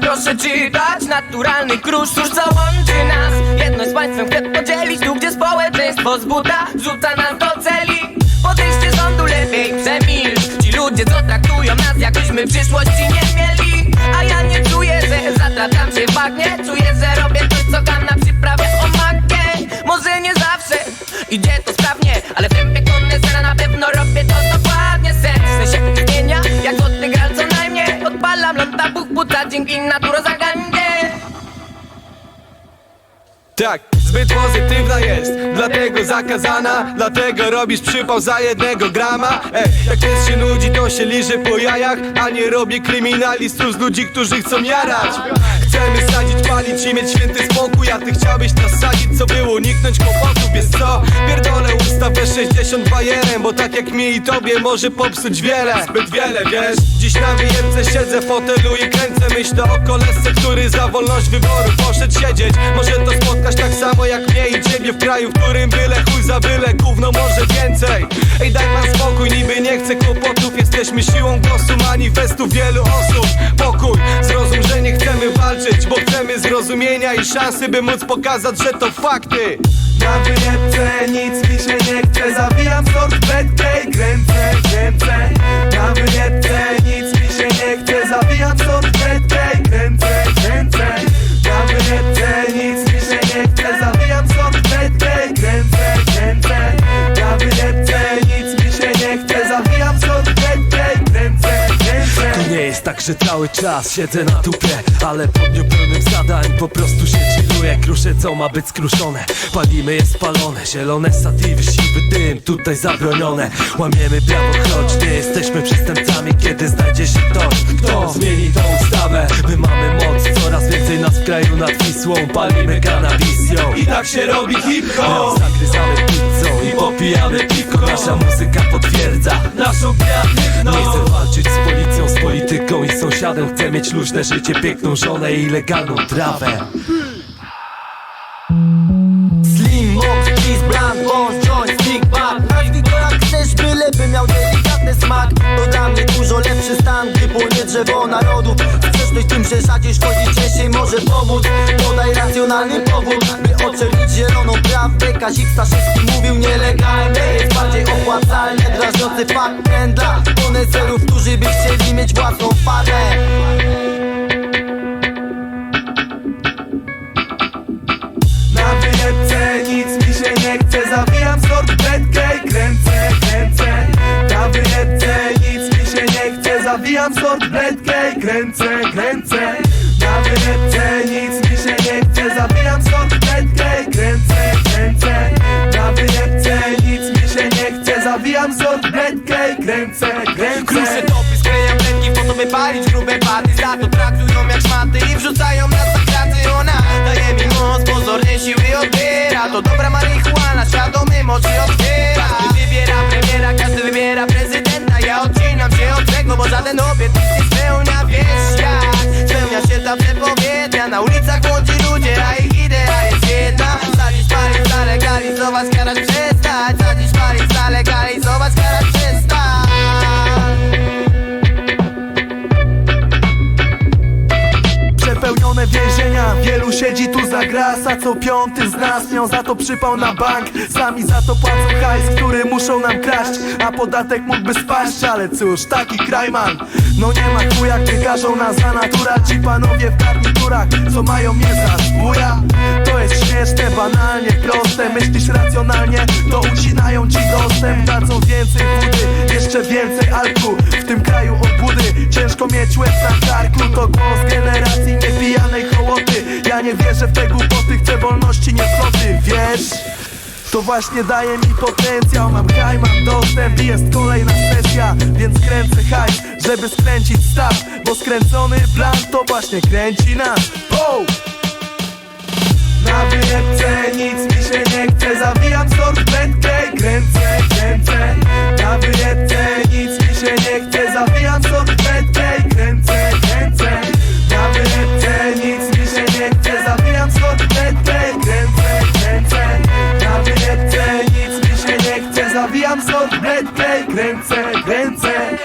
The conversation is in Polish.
praw Proszę czytać naturalny krusz. Cóż co łączy nas? Jedność z państwem. Chcę podzielić Tu gdzie społeczeństwo z buta Rzuca nas do celi. Podejście rządu lepiej przemilcz. Ci ludzie co traktują nas Jakośmy przyszłości nie mieli. A ja nie czuję, że zatratam się w bagnie Czuję, dzięki naturo zagandzie Tak, zbyt pozytywna jest, dlatego zakazana Dlatego robisz przypał za jednego grama. Ej, jak pies się nudzi, to się liże po jajach A nie robię kryminalistów z ludzi, którzy chcą jarać. Chcemy sadzić, palić i mieć święty spokój A ty chciałbyś nas sadzić, co było? Uniknąć kłopotów Wiesz co, pierdolę usta we 62 jerem Bo tak jak mi i tobie może popsuć wiele. Zbyt wiele, wiesz? Dziś na wyjemce siedzę w fotelu i kręcę Myślę o koleżce, który za wolność wyboru poszedł siedzieć. Może to spotkać tak samo jak mnie i ciebie W kraju, w którym byle chuj za byle Gówno może więcej. Ej daj pan spokój, niby nie chcę kłopotów. Jesteśmy siłą głosu manifestu wielu osób. Pokój, zrozum, że nie chcemy walczyć Bo chcemy zrozumienia i szansy, by móc pokazać, że to fakty. Na wyjebce nic mi się nie chce. Zawijam sort betkę i kręcę, kręcę że cały czas siedzę na tupie Ale po dniu pełnym zadań. Po prostu się chilluję Kruszę co ma być skruszone. Palimy je spalone Zielone statywy, siwy dym Tutaj zabronione. Łamiemy prawo, choć nie jesteśmy przestępcami. Kiedy znajdzie się ktoś, kto zmieni tą ustawę? My mamy moc, coraz więcej nas w kraju nad Wisłą. Palimy cannabis, I tak się robi hip-hop. Zagryzamy pizzą i popijamy piwko. Nasza muzyka potwierdza Naszą kreatywność nie chcę walczyć z policją, z polityką i sąsiadem. Chcę mieć luźne życie, piękną żonę i legalną trawę. Slim, mox, kiss, blunt, bądź, joint, stick, pop Nazwij go jak chcesz, byleby miał delikatny smak. To dla mnie dużo lepszy stan, gdy płonie drzewo narodów. Sprzeczność tym, że rzadziej szkodzi, częściej może pomóc. Podaj racjonalny powód, by ocenić zieloną prawdę. Kazik Staszewski mówił nielegalne Jest bardziej opłacalne, drażniący fakt ten dla Koneserów, którzy by chcieli mieć własną farę Na wyjebce nic mi się nie chce Zawijam sort chce Zawijam sort i kręcę, kręcę. Na wyjebce nic mi się nie chce. Zawijam sort i kręcę, kręcę. Na wyjebce nic mi się nie chce. Zawijam sort i kręcę, kręcę. Kruszę topy, sklejam ręki po to by palić grube paty. Za to traktują jak szmaty i wrzucają nas za kraty Ona daje mi moc, pozornie siły odbiera. To dobra marihuana, świadomy oczy otwiera siedzi tu za gras A co piąty z nas miał za to przypał na bank. Sami za to płacą hajs, który muszą nam kraść. A podatek mógłby spaść, ale cóż, taki kraj man No nie ma chuja, gdy każą nas za natura Ci panowie w garniturach, co mają mnie za zbója. To jest śmieszne, banalnie, proste. Myślisz racjonalnie, to ucinają ci dostęp. Dadzą więcej wody, jeszcze więcej alku. W tym kraju obłudy, ciężko mieć łeb na To właśnie daje mi potencjał Mam haj, mam dostęp i jest kolejna sesja Więc kręcę hajs, żeby skręcić staw Bo skręcony plan to właśnie kręci nas Wow! Kręcę, kręcę,